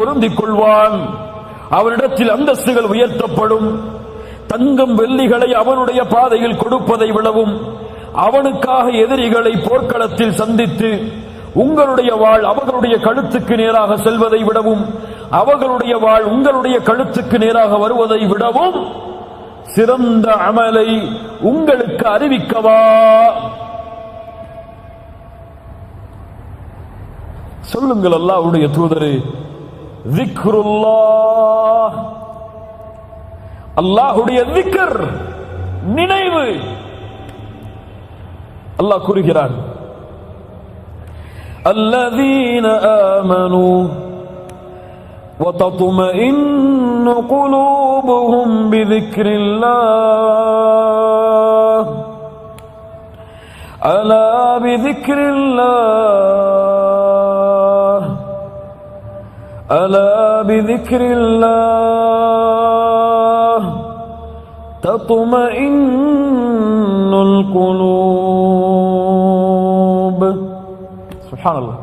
பொருந்திக் கொள்வான் அவனிடத்தில் அந்தஸ்துகள் உயர்த்தப்படும். தங்கம் வெள்ளிகளை அவனுடைய பாதையில் கொடுப்பதை விடவும் அவனுக்காக எதிரிகளை போர்க்களத்தில் சந்தித்து உங்களுடைய வாழ் அவர்களுடைய கழுத்துக்கு நேராக செல்வதை விடவும். அவர்களுடைய வாழ் உங்களுடைய கழுத்துக்கு நேராக வருவதை விடவும். சிறந்த அமலை உங்களுக்கு அறிவிக்கவா? சொல்லுங்கள் அல்லாவுடைய தூதரே. திக்ருல்லாஹ் அல்லாஹ்வுடைய திக்ர் நினைவு அல்லாஹ் கூறுகிறான் الذين آمنوا وتطمئن قلوبهم بذكر الله ألا بذكر الله ألا بذكر الله تطمئن القلوب سبحان الله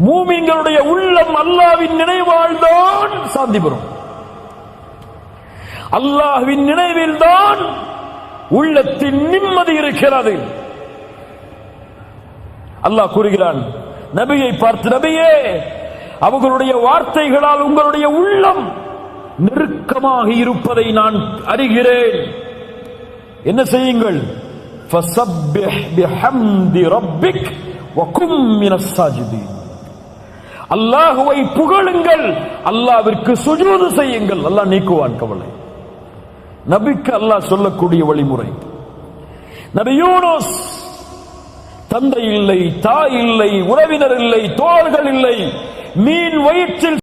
மூமின்களுடைய உள்ளம் அல்லாவின் நினைவால்தான் சாந்தி பெறும் அல்லாஹ்வின் நினைவில்தான் உள்ளத்தின் நிம்மதி இருக்கிறது அல்லாஹ் கூறுகிறான் நபியை பார்த்து நபியே அவர்களுடைய வார்த்தைகளால் உங்களுடைய உள்ளம் நெருக்கமாக இருப்பதை நான் அறிகிறேன். என்ன செய்யுங்கள்? அல்லாஹுவை புகழுங்கள் அல்லாவிற்கு சுஜூது செய்யுங்கள். அல்லாஹ் நீக்குவான் கவலை. நபிக்கு அல்லாஹ் சொல்லக்கூடிய வழிமுறை. நபி யூனோஸ் தந்தை இல்லை தாய் இல்லை உறவினர் இல்லை தோழர்கள் இல்லை. மீன் வயிற்றில்